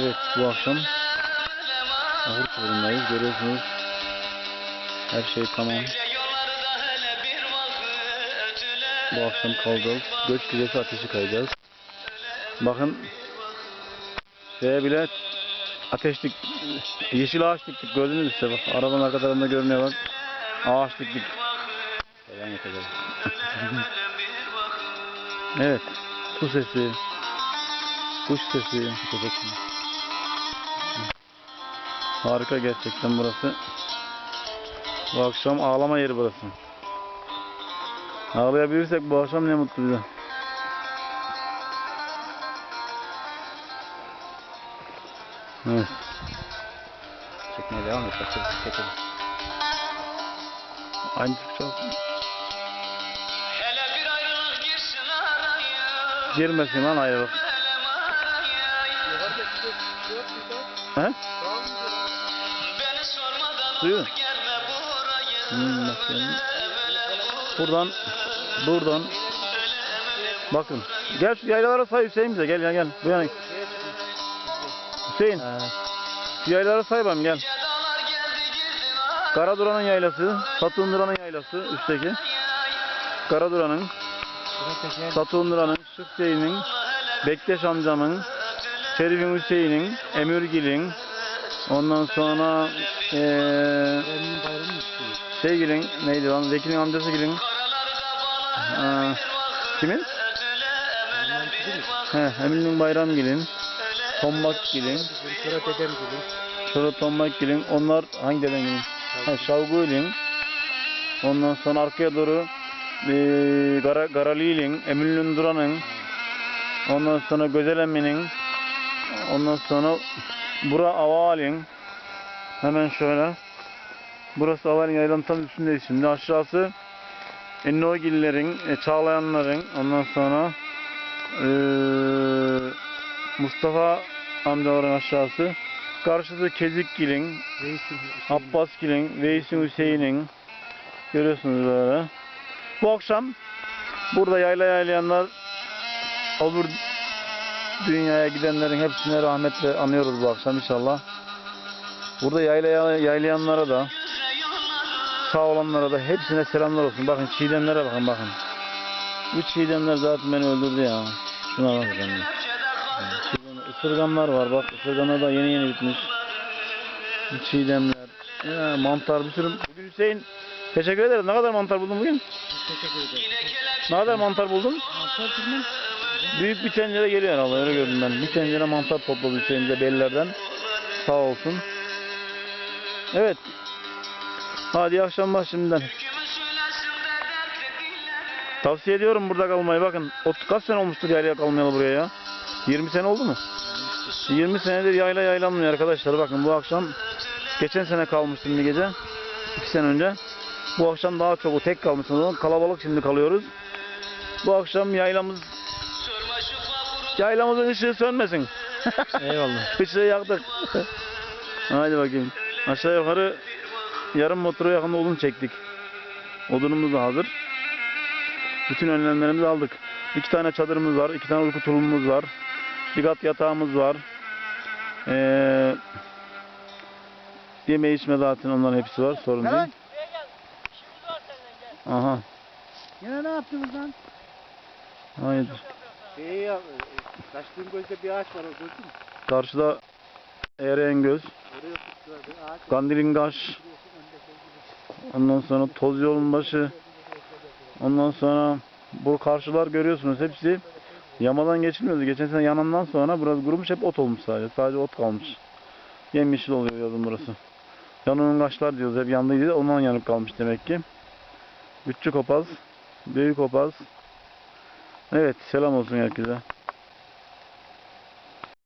Evet bu akşam ahır çukurundayız görüyorsunuz. Her şey tamam. Bu akşam kalacağız. Göç güzesi ateşi kayacağız. Bakın şeye bile ateş dik, yeşil ağaç diktik gördünüz işte bak arabanın arka tarafında görünüyor bak. Ağaç diktik. Selam evet. Su sesi. Kuş sesi. Köpek mi? Harika gerçekten burası. Bu akşam ağlama yeri burası. Ağlayabilirsek bu akşam ne mutlu bize. Evet. Çekmeye devam et. Çekelim. Aynı Türkçe olsun. Hele bir ayrılık girsin araya. Girmesin lan ayrılık. He? Suyu. Hmm, bak vur, Buradan buradan bakın. Gel şu yaylalara say Hüseyin bize gel gel gel. Bu yana. Hüseyin. Şu yaylalara say bakayım gel. Karaduran'ın yaylası, Satundura'nın yaylası üstteki. Karaduran'ın, Satundura'nın, Şıksey'in, Bektaş amcamın, Şerif'in Hüseyin'in, Emirgil'in, ondan sonra eee Şeygil'in, neydi lan, Zeki'nin amcası Karalarda eee, kimin? He, Emin'in Bayramgil'in, Tombakgil'in, Şurada Tombakgil'in, onlar hangi dedengil'in? Ha, Şavgu'ylin, ondan sonra arkaya doğru eee Gara, Garali'ylin, Emin'in Duran'ın, ondan sonra Gözel Emin'in, ondan sonra Bura Aval'in, hemen şöyle, burası Aval'in yaylanın tam üstündeyiz şimdi, aşağısı Ennogillerin, e, Çağlayanların, ondan sonra eee Mustafa amcaların aşağısı. Karşısı Kezikgil'in, Abbasgil'in, Veys'in Hüseyin'in. Görüyorsunuz böyle. Bu akşam burada yayla yaylayanlar olur dünyaya gidenlerin hepsine rahmetle anıyoruz bu akşam inşallah. Burada yayla yaylayanlara da sağ olanlara da hepsine selamlar olsun. Bakın çiğdemlere bakın bakın. Bu çiğdemler zaten beni öldürdü ya. Şuna bakın. Çiğdem- Isırganlar var bak. Isırganlar da yeni yeni bitmiş. Bu Çiğdemler. Ya, mantar bir sürü. Bugün Hüseyin teşekkür ederiz. Ne kadar mantar buldun bugün? Ne kadar mantar buldun? Büyük bir tencere geliyor herhalde öyle gördüm ben. Bir tencere mantar topladı Hüseyin de bellerden. Sağ olsun. Evet. Hadi iyi akşamlar şimdiden. Tavsiye ediyorum burada kalmayı. Bakın ot kaç sene olmuştur yaylaya kalmayalı buraya ya? 20 sene oldu mu? 20 senedir yayla yaylanmıyor arkadaşlar. Bakın bu akşam geçen sene kalmıştım bir gece. 2 sene önce. Bu akşam daha çok o tek kalmışsınız. ama Kalabalık şimdi kalıyoruz. Bu akşam yaylamız yaylamızın ışığı sönmesin. Eyvallah. Işığı yaktık. Hadi bakayım. Aşağı yukarı yarım motora yakın odun çektik. Odunumuz da hazır. Bütün önlemlerimizi aldık. İki tane çadırımız var, iki tane uyku tulumumuz var. Bir kat yatağımız var. Ee, yeme içme zaten onların hepsi var, sorun değil. Aha, Yine ne yaptınız lan? haydi. İyi ya. Kaçtığın gözde bir ağaç var o gördün mü? Karşıda Ereğen Göz, Oraya tuttular bir ağaç. Gandilin Ondan sonra Toz Yolun Başı. Ondan sonra bu karşılar görüyorsunuz hepsi yamadan geçilmiyordu. Geçen sene yanından sonra burası kurumuş hep ot olmuş sadece. Sadece ot kalmış. Yemyeşil oluyor yazın burası. Yanının kaşlar diyoruz hep yandıydı. Ondan yanıp kalmış demek ki. Küçük kopaz, büyük kopaz. Evet selam olsun herkese.